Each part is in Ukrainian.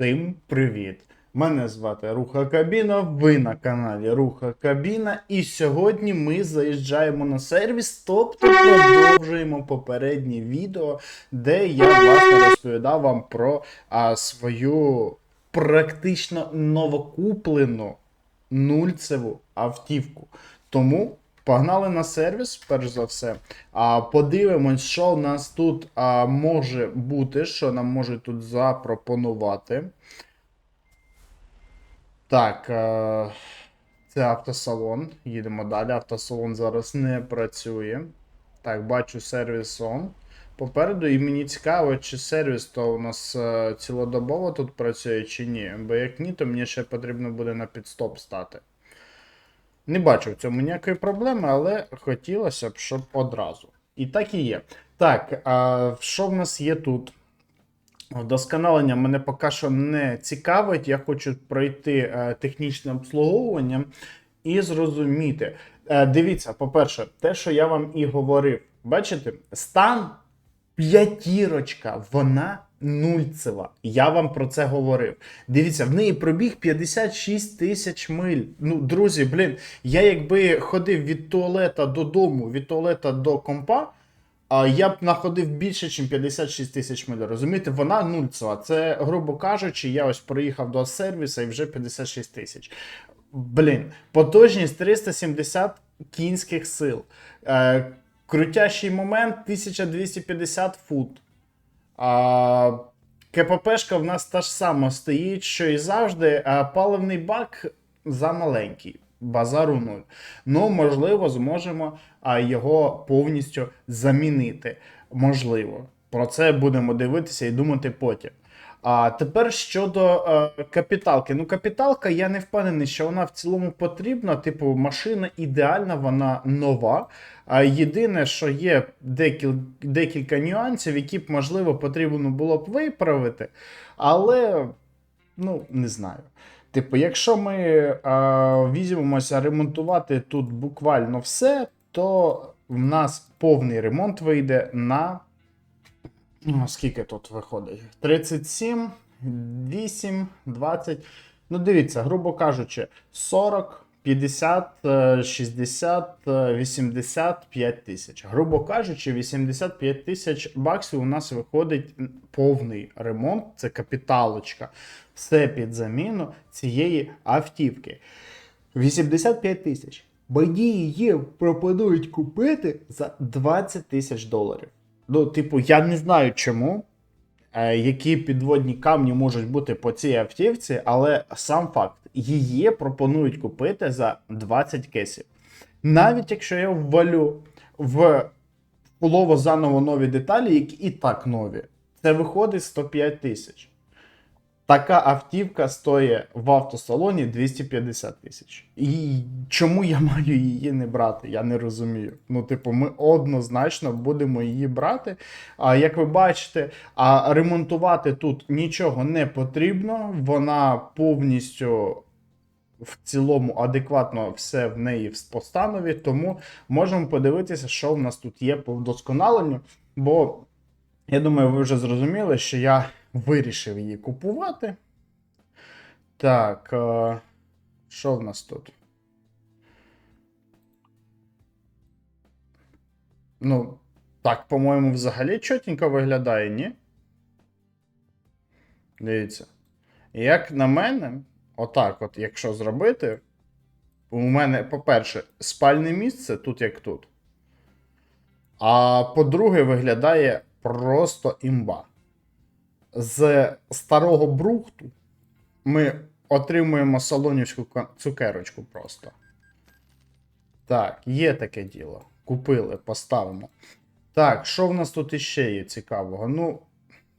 Всім привіт! Мене звати Руха Кабіна, ви на каналі Руха Кабіна, і сьогодні ми заїжджаємо на сервіс, тобто продовжуємо попереднє відео, де я власне розповідав вам про а, свою практично новокуплену нульцеву автівку. Тому погнали на сервіс, перш за все. А подивимось, що в нас тут а, може бути, що нам можуть тут запропонувати. Так, е, це автосалон. Їдемо далі. Автосалон зараз не працює. Так, бачу сервіс он. Попереду, і мені цікаво, чи сервіс то у нас е, цілодобово тут працює, чи ні. Бо як ні, то мені ще потрібно буде на підстоп стати. Не бачу в цьому ніякої проблеми, але хотілося б, щоб одразу. І так і є. Так, а що в нас є тут? Вдосконалення мене поки що не цікавить. Я хочу пройти е, технічне обслуговування і зрозуміти. Е, дивіться, по-перше, те, що я вам і говорив, бачите, стан п'ятірочка, вона нульцева. Я вам про це говорив. Дивіться, в неї пробіг 56 тисяч миль. Ну, друзі, блін, я якби ходив від туалета додому, від туалета до компа. А я б находив більше, ніж 56 тисяч миль. Розумієте, вона нульцева. Це, грубо кажучи, я ось приїхав до сервісу і вже 56 тисяч. Блін, потужність 370 кінських сил. Е, крутящий момент 1250 фут. А, КППшка в нас та ж сама стоїть, що і завжди. А паливний бак замаленький. Базару нуль. Ну, можливо, зможемо а, його повністю замінити. Можливо. Про це будемо дивитися і думати потім. А тепер щодо е, капіталки. Ну, капіталка, я не впевнений, що вона в цілому потрібна. Типу, машина ідеальна, вона нова. Єдине, що є декіль, декілька нюансів, які б, можливо, потрібно було б виправити. Але, ну, не знаю. Типу, якщо ми е, візьмемося ремонтувати тут буквально все, то в нас повний ремонт вийде на. Ну, скільки тут виходить? 37, 8, 20. Ну, дивіться, грубо кажучи, 40, 50, е, 60, е, 85 тисяч. Грубо кажучи, 85 тисяч баксів у нас виходить повний ремонт, це капіталочка. Все під заміну цієї автівки. 85 тисяч. Мені її пропонують купити за 20 тисяч доларів. Ну, типу, я не знаю чому, які підводні камні можуть бути по цій автівці, але сам факт, її пропонують купити за 20 кесів. Навіть якщо я ввалю в полово заново нові деталі, які і так нові, це виходить 105 тисяч. Така автівка стоїть в автосалоні 250 тисяч. І чому я маю її не брати? Я не розумію. Ну, типу, ми однозначно будемо її брати. А як ви бачите, а ремонтувати тут нічого не потрібно. Вона повністю в цілому адекватно все в неї в постанові. Тому можемо подивитися, що в нас тут є по вдосконаленню. Бо я думаю, ви вже зрозуміли, що я вирішив її купувати. Так, е, що в нас тут? Ну, так, по-моєму, взагалі чотенько виглядає, ні? Дивіться. Як на мене, отак, от, якщо зробити, у мене, по-перше, спальне місце тут як тут. А по-друге, виглядає просто імба з старого брухту ми отримуємо салонівську цукерочку просто. Так, є таке діло. Купили, поставимо. Так, що в нас тут іще є цікавого? Ну,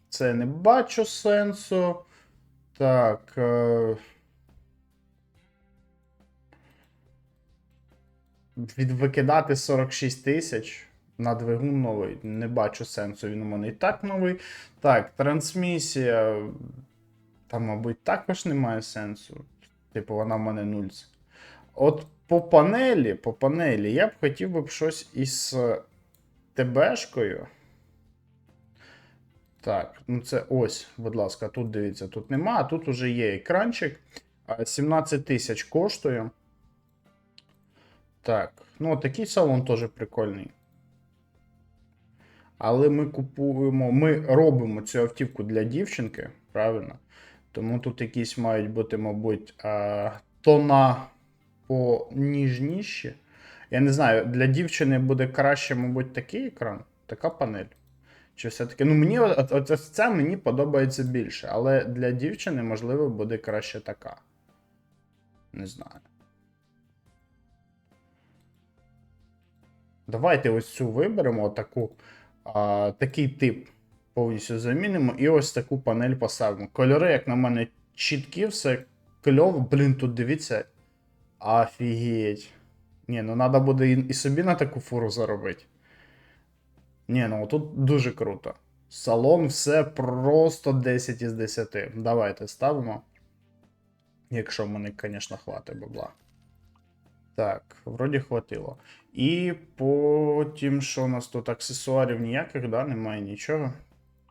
це не бачу сенсу. Так. Е... Від викидати 46 тисяч на двигун новий. Не бачу сенсу. Він у мене і так новий. Так, трансмісія. Там, мабуть, також немає сенсу. Типу, вона в мене нульц. От по панелі, по панелі, я б хотів би щось із ТБшкою. Так, ну це ось, будь ласка, тут дивіться, тут нема, а тут уже є екранчик. 17 тисяч коштує. Так, ну такий салон теж прикольний. Але ми купуємо, ми робимо цю автівку для дівчинки, правильно? Тому тут якісь мають бути, мабуть, тона поніжніші. Я не знаю, для дівчини буде краще, мабуть, такий екран, така панель. Чи все-таки. Ну, мені ось це мені подобається більше, але для дівчини, можливо, буде краще така. Не знаю. Давайте ось цю виберемо, таку, а, такий тип повністю замінимо, і ось таку панель поставимо. Кольори, як на мене, чіткі, все кльово. Блін, тут дивіться. Офігеть. Ні, ну треба буде і, собі на таку фуру заробити. Ні, ну тут дуже круто. Салон все просто 10 із 10. Давайте ставимо. Якщо мене, звісно, хватить бабла. Так, вроді хватило. І потім, що у нас тут аксесуарів ніяких, да, немає нічого.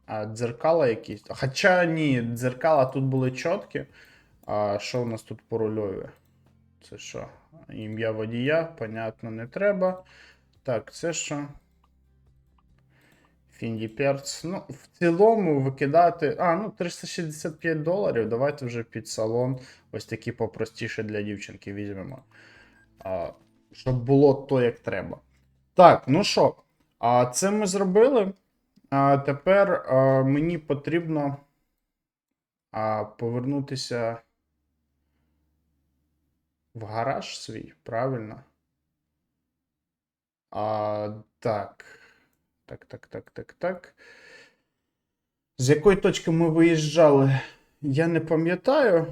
А дзеркала якісь. Хоча ні, дзеркала тут були чіткі. А що у нас тут по рульові? Це що? Ім'я водія, понятно, не треба. Так, це що? Фінді Перц. Ну, в цілому викидати. А, ну 365 доларів. Давайте вже під салон. Ось такі попростіше для дівчинки візьмемо. Щоб було то, як треба. Так, ну що, це ми зробили. Тепер мені потрібно повернутися в гараж свій, правильно? А, так. Так, так, так, так, так. З якої точки ми виїжджали, я не пам'ятаю.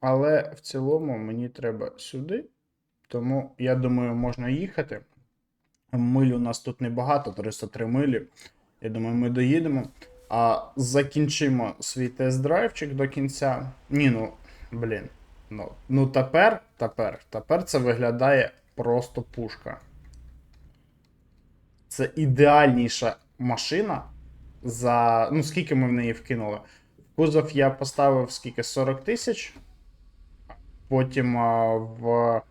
Але в цілому мені треба сюди. Тому я думаю, можна їхати. Миль у нас тут небагато, 303 милі. Я думаю, ми доїдемо. А закінчимо свій тест-драйвчик до кінця. Ні, ну, блін. Ну, ну тепер, тепер, тепер це виглядає просто пушка. Це ідеальніша машина. За. Ну, скільки ми в неї вкинули? Кузов я поставив скільки 40 тисяч. Потім в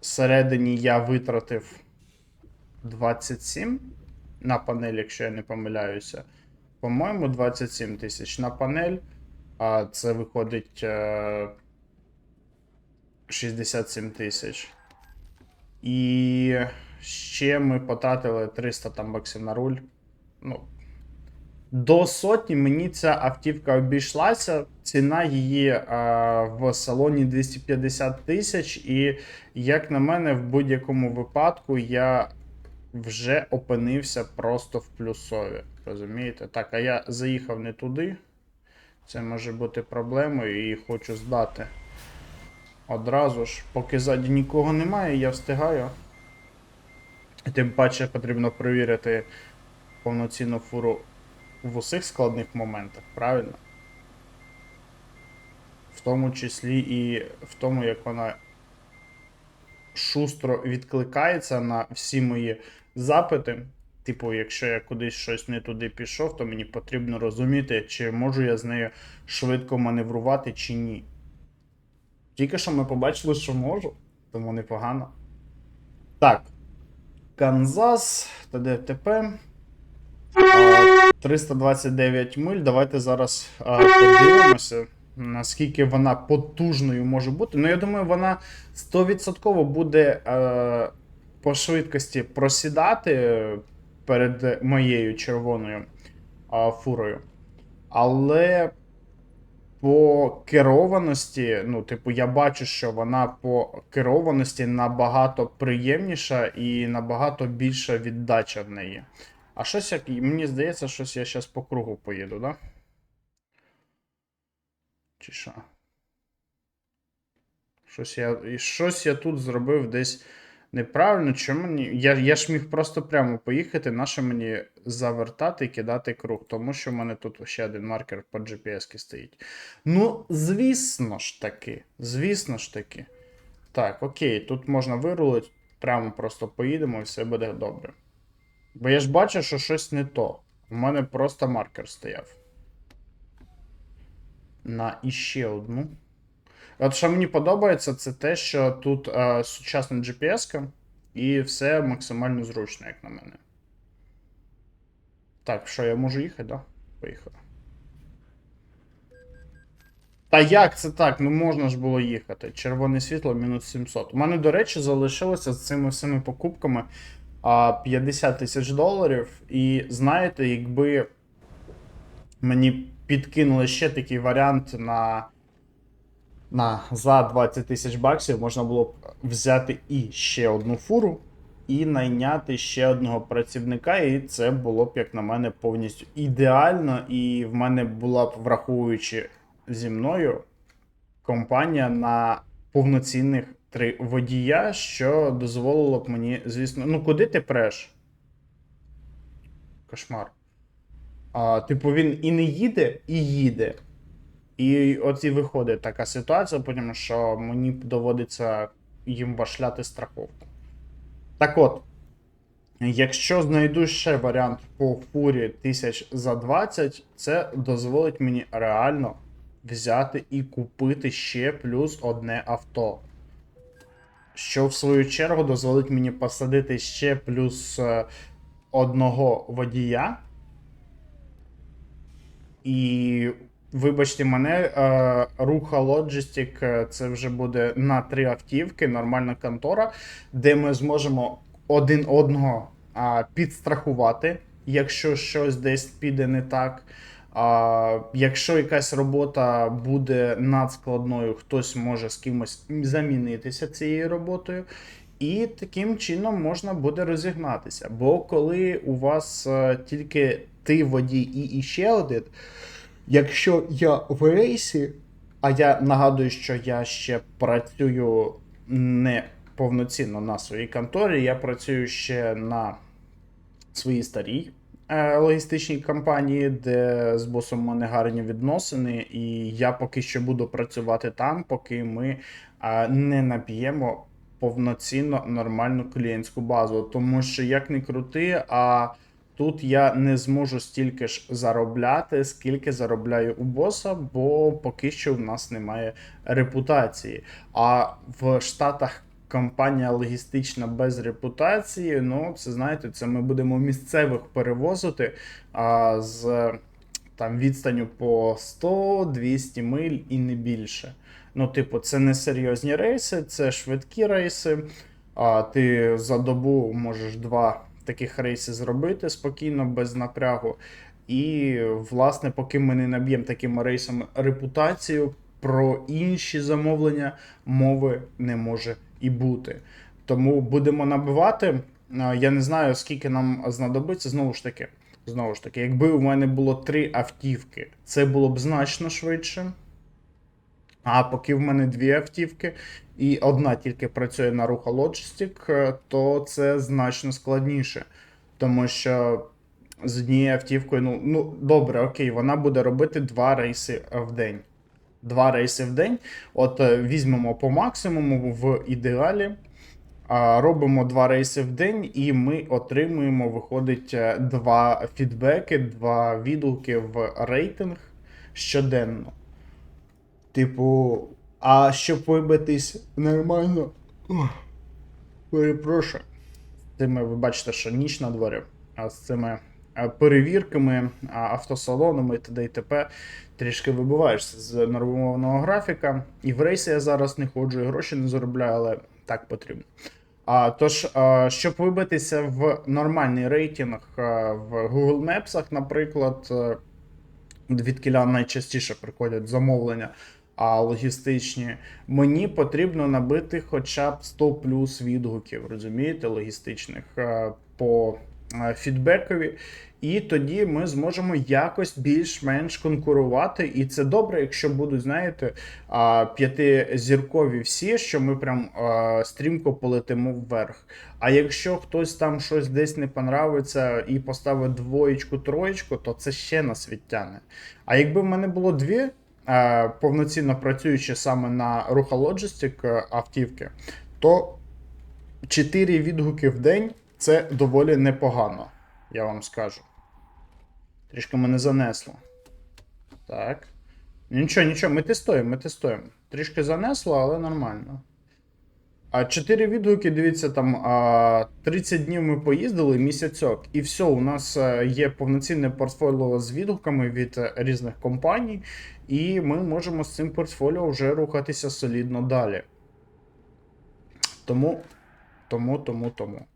середині я витратив 27 на панель, якщо я не помиляюся. По-моєму, 27 тисяч на панель. А це виходить е, 67 тисяч. І ще ми потратили 300 там баксів на руль. Ну, до сотні мені ця автівка обійшлася. Ціна її е, в салоні 250 тисяч, і, як на мене, в будь-якому випадку я вже опинився просто в плюсові. Розумієте? Так, а я заїхав не туди. Це може бути проблемою і хочу здати. Одразу ж, поки ззаді нікого немає, я встигаю. Тим паче потрібно перевірити повноцінну фуру в усіх складних моментах, правильно? В тому числі і в тому, як вона шустро відкликається на всі мої запити. Типу, якщо я кудись щось не туди пішов, то мені потрібно розуміти, чи можу я з нею швидко маневрувати, чи ні. Тільки що ми побачили, що можу, тому непогано. Так. Канзас, ТДТП. А, 329 миль. Давайте зараз а, подивимося, наскільки вона потужною може бути. Ну, я думаю, вона 100% буде а, по швидкості просідати перед моєю червоною а, фурою. Але по керованості, ну, типу, я бачу, що вона по керованості набагато приємніша і набагато більша віддача в неї. А щось як. Мені здається, щось я зараз по кругу поїду, да? Чи що? Щось я, щось я тут зробив десь неправильно. Чому мені. Я, я ж міг просто прямо поїхати, наше мені завертати і кидати круг, тому що в мене тут ще один маркер по GPS стоїть. Ну, звісно ж таки. Звісно ж таки. Так, окей, тут можна вирулити, прямо просто поїдемо і все буде добре. Бо я ж бачу, що щось не то. У мене просто маркер стояв. На іще одну. От що мені подобається, це те, що тут е, сучасна GPS і все максимально зручно, як на мене. Так, що я можу їхати, да? Поїхав. Та як це так? Ну можна ж було їхати. Червоне світло мінус 700. У мене, до речі, залишилося з цими всіми покупками 50 тисяч доларів. І знаєте, якби мені підкинули ще такий варіант на, на за 20 тисяч баксів, можна було б взяти і ще одну фуру. І найняти ще одного працівника, і це було б, як на мене, повністю ідеально. І в мене була б, враховуючи зі мною, компанія на повноцінних три водія, що дозволило б мені, звісно, ну куди ти преш? Кошмар. А, типу, він і не їде, і їде. І от і виходить така ситуація, потім що мені доводиться їм башляти страховку. Так от, якщо знайду ще варіант по фурі 1000 за 20, це дозволить мені реально взяти і купити ще плюс одне авто. Що в свою чергу дозволить мені посадити ще плюс е, одного водія. І вибачте мене, е, руха Logistic е, це вже буде на три автівки, нормальна контора, де ми зможемо один одного підстрахувати, якщо щось десь піде не так. А, якщо якась робота буде надскладною, хтось може з кимось замінитися цією роботою. І таким чином можна буде розігнатися. Бо коли у вас е, тільки ти водій і іще один, якщо я в рейсі, а я нагадую, що я ще працюю не повноцінно на своїй конторі, я працюю ще на своїй старій логістичній компанії, де з босом у мене гарні відносини, і я поки що буду працювати там, поки ми е, не наб'ємо повноцінно нормальну клієнтську базу. Тому що як не крути, а тут я не зможу стільки ж заробляти, скільки заробляю у боса, бо поки що в нас немає репутації. А в Штатах компанія логістична без репутації, ну це знаєте, це ми будемо місцевих перевозити а, з там відстаню по 100-200 миль і не більше. Ну, типу, це не серйозні рейси, це швидкі рейси. А ти за добу можеш два таких рейси зробити спокійно, без напрягу. І, власне, поки ми не наб'ємо такими рейсами репутацію, про інші замовлення мови не може і бути. Тому будемо набивати. Я не знаю, скільки нам знадобиться. Знову ж таки, знову ж таки, якби у мене було три автівки, це було б значно швидше. А поки в мене дві автівки, і одна тільки працює на руха Logistic, е, то це значно складніше. Тому що з однією автівкою, ну, ну добре, окей, вона буде робити два рейси в день. Два рейси в день. От е, візьмемо по максимуму в ідеалі. Робимо два рейси в день, і ми отримуємо, виходить, е, два фідбеки, два відгуки в рейтинг щоденно. Типу, а щоб вибитись нормально. Перепрошую. З цими ви бачите, що ніч на дворі, а з цими перевірками, автосалонами і т.д. і т.п. трішки вибиваєшся з нормованого графіка. І в рейси я зараз не ходжу, і гроші не заробляю, але так потрібно. А, тож, а, щоб вибитися в нормальний рейтинг а, в Google Maps, наприклад, е, відкіля найчастіше приходять замовлення а логістичні, мені потрібно набити хоча б 100 плюс відгуків, розумієте, логістичних е, по е, фідбекові. І тоді ми зможемо якось більш-менш конкурувати. І це добре, якщо будуть, знаєте, п'ятизіркові всі, що ми прям стрімко полетимо вверх. А якщо хтось там щось десь не понравиться і поставить двоєчку, троєчку, то це ще нас відтягне. А якби в мене було дві повноцінно працюючи саме на руха е, автівки, то 4 відгуки в день це доволі непогано, я вам скажу. Трішки мене занесло. Так. Нічого, нічого, ми тестуємо, ми тестуємо. Трішки занесло, але нормально. А 4 відгуки, дивіться, там а, 30 днів ми поїздили, місяцьок, і все, у нас е, є повноцінне портфоліо з відгуками від е, різних компаній, і ми можемо з цим портфоліо вже рухатися солідно далі. Тому, тому, тому, тому.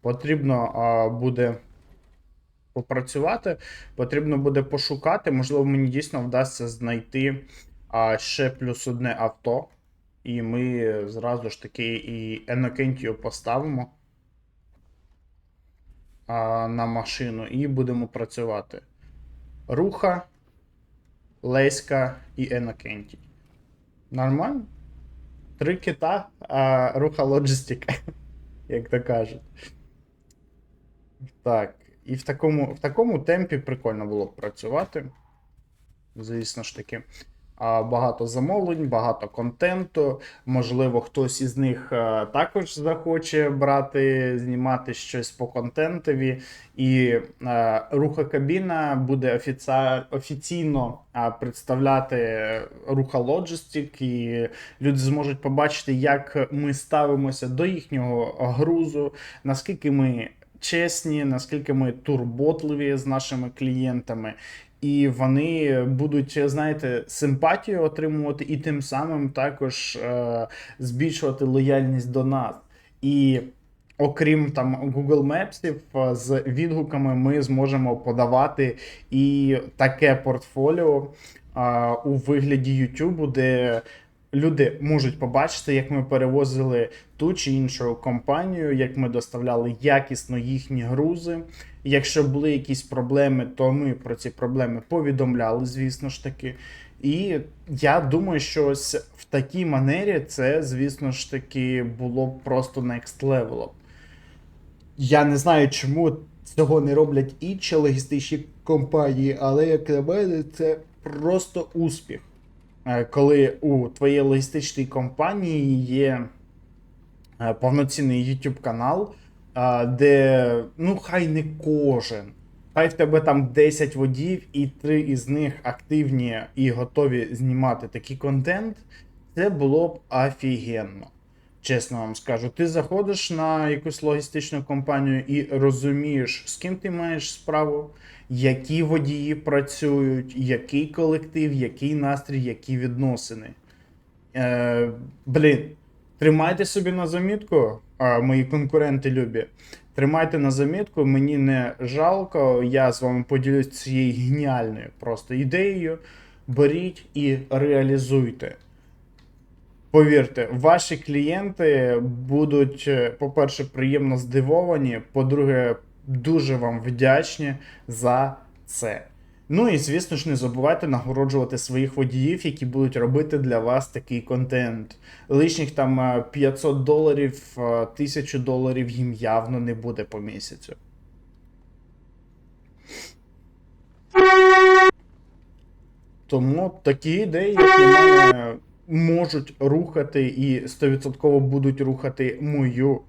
Потрібно буде попрацювати, потрібно буде пошукати. Можливо, мені дійсно вдасться знайти а, ще плюс одне авто. І ми зразу ж таки і Енокентію поставимо а, на машину і будемо працювати. Руха, Леська і Енокентій. Нормально? Три кита, а руха лоджистика, як то кажуть. Так, і в такому, в такому темпі прикольно було б працювати. Звісно ж таки. Багато замовлень, багато контенту. Можливо, хтось із них е, також захоче брати, знімати щось по контентові. І е, руха кабіна буде офіца... офіційно е, представляти руха Logistic, і люди зможуть побачити, як ми ставимося до їхнього грузу, наскільки ми чесні, наскільки ми турботливі з нашими клієнтами. І вони будуть, знаєте, симпатію отримувати, і тим самим також е, збільшувати лояльність до нас. І окрім там Google Maps е, з відгуками, ми зможемо подавати і таке портфоліо е, у вигляді YouTube, де люди можуть побачити, як ми перевозили ту чи іншу компанію, як ми доставляли якісно їхні грузи. Якщо були якісь проблеми, то ми про ці проблеми повідомляли, звісно ж таки. І я думаю, що ось в такій манері це, звісно ж таки, було б просто next level. Я не знаю, чому цього не роблять інші логістичні компанії, але як на мене, це просто успіх. Е, Коли у твоєї логістичній компанії є е, повноцінний YouTube канал, де ну хай не кожен. Хай в тебе там 10 водів, і 3 із них активні і готові знімати такий контент. Це було б офігенно. Чесно вам скажу, ти заходиш на якусь логістичну компанію і розумієш, з ким ти маєш справу, які водії працюють, який колектив, який настрій, які відносини. Е, Блін, тримайте собі на замітку, мої конкуренти любі. Тримайте на замітку, мені не жалко. Я з вами поділюсь цією геніальною просто ідеєю. Беріть і реалізуйте. Повірте, ваші клієнти будуть, е, по-перше, приємно здивовані, по-друге, дуже вам вдячні за це. Ну і звісно ж, не забувайте нагороджувати своїх водіїв, які будуть робити для вас такий контент. Лишніх там е, 500 доларів, е, 1000 доларів їм явно не буде по місяцю. Тому такі ідеї, як мене, можуть рухати і 100% будуть рухати мою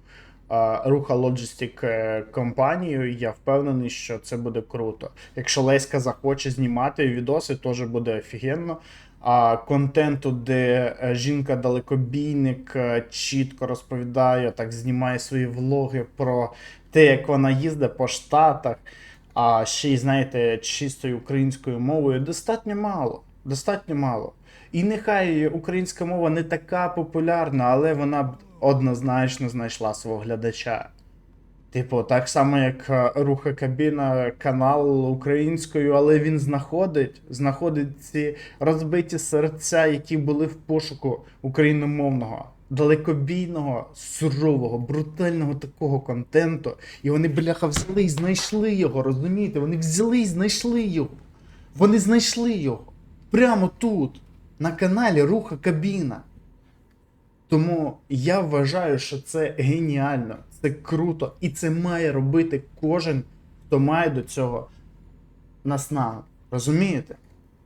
руха Logistic е, компанію. Я впевнений, що це буде круто. Якщо Леська захоче знімати відоси, теж буде офігенно. А контенту, де е, жінка-далекобійник е, чітко розповідає, так знімає свої влоги про те, як вона їздить по штатах. А ще й, знаєте, чистою українською мовою достатньо мало. Достатньо мало. І нехай українська мова не така популярна, але вона однозначно знайшла свого глядача. Типу, так само, як е, руха кабіна, канал українською, але він знаходить, знаходить ці розбиті серця, які були в пошуку україномовного, далекобійного, сурового, брутального такого контенту. І вони, бляха, взяли і знайшли його, розумієте? Вони взяли і знайшли його. Вони знайшли його. Прямо тут, на каналі Руха Кабіна. Тому я вважаю, що це геніально, це круто, і це має робити кожен, хто має до цього наснагу. Розумієте?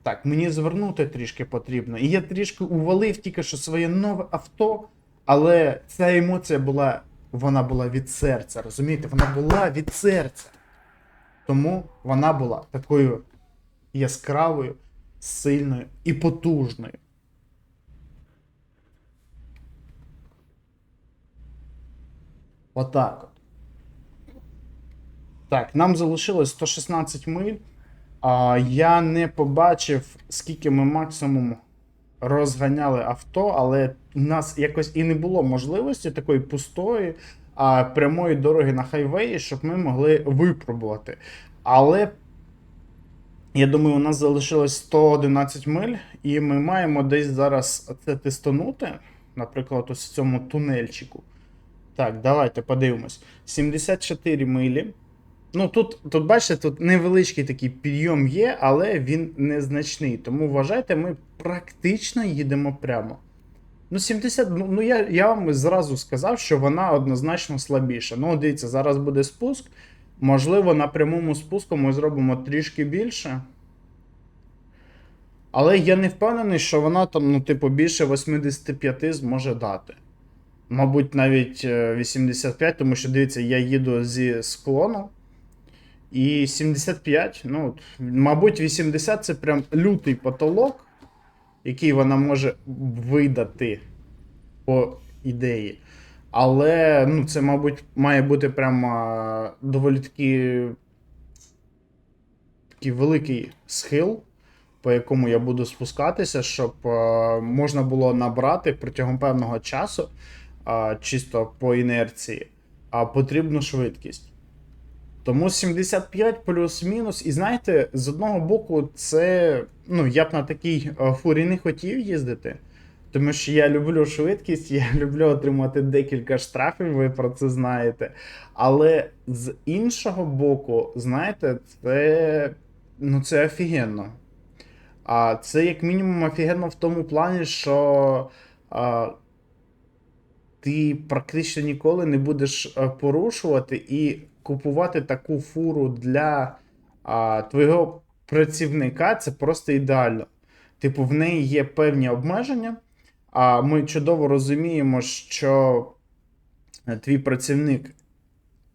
Так, мені звернути трішки потрібно. І я трішки увалив тільки що своє нове авто, але ця емоція була, вона була від серця, розумієте? Вона була від серця. Тому вона була такою яскравою, сильною і потужною. Отак от. Так, нам залишилось 116 миль. А, я не побачив, скільки ми максимум розганяли авто, але у нас якось і не було можливості такої пустої а, прямої дороги на хайвеї, щоб ми могли випробувати. Але я думаю, у нас залишилось 111 миль, і ми маємо десь зараз це тестанути, наприклад, ось в цьому тунельчику. Так, давайте подивимось. 74 милі. Ну, тут, тут, бачите, тут невеличкий такий підйом є, але він незначний. Тому вважайте, ми практично їдемо прямо. Ну, 70, ну, ну я, я вам зразу сказав, що вона однозначно слабіша. Ну, дивіться, зараз буде спуск. Можливо, на прямому спуску ми зробимо трішки більше. Але я не впевнений, що вона там, ну, типу, більше 85 зможе дати. Мабуть, навіть е, 85, тому що дивіться, я їду зі склону. І 75, ну, мабуть, 80 це прям лютий потолок, який вона може видати по ідеї. Але ну, це, мабуть, має бути прям доволі таки такий великий схил, по якому я буду спускатися, щоб можна було набрати протягом певного часу, а, чисто по інерції, а потрібну швидкість. Тому 75 плюс-мінус. І знаєте, з одного боку, це. Ну, я б на такій е, фурі не хотів їздити. Тому що я люблю швидкість, я люблю отримати декілька штрафів, ви про це знаєте. Але з іншого боку, знаєте, це. Ну, це офігенно. А це як мінімум офігенно в тому плані, що. А, ти практично ніколи не будеш е, порушувати і купувати таку фуру для а, твого працівника це просто ідеально. Типу, в неї є певні обмеження, а ми чудово розуміємо, що е, твій працівник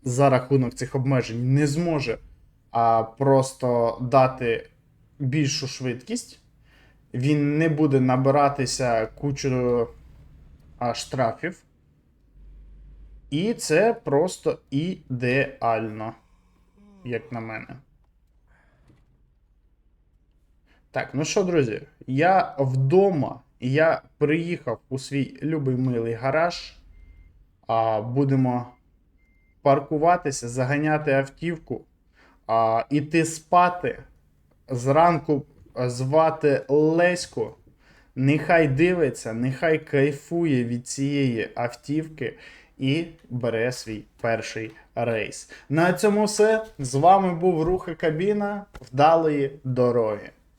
за рахунок цих обмежень не зможе а, просто дати більшу швидкість. Він не буде набиратися кучу а, штрафів. І це просто ідеально, як на мене. Так, ну що, друзі, я вдома, я приїхав у свій любий милий гараж. А, Будемо паркуватися, заганяти автівку, а, іти спати. Зранку звати Леську. Нехай дивиться, нехай кайфує від цієї автівки і бере свій перший рейс. На цьому все. З вами був Руха Кабіна. Вдалої дороги.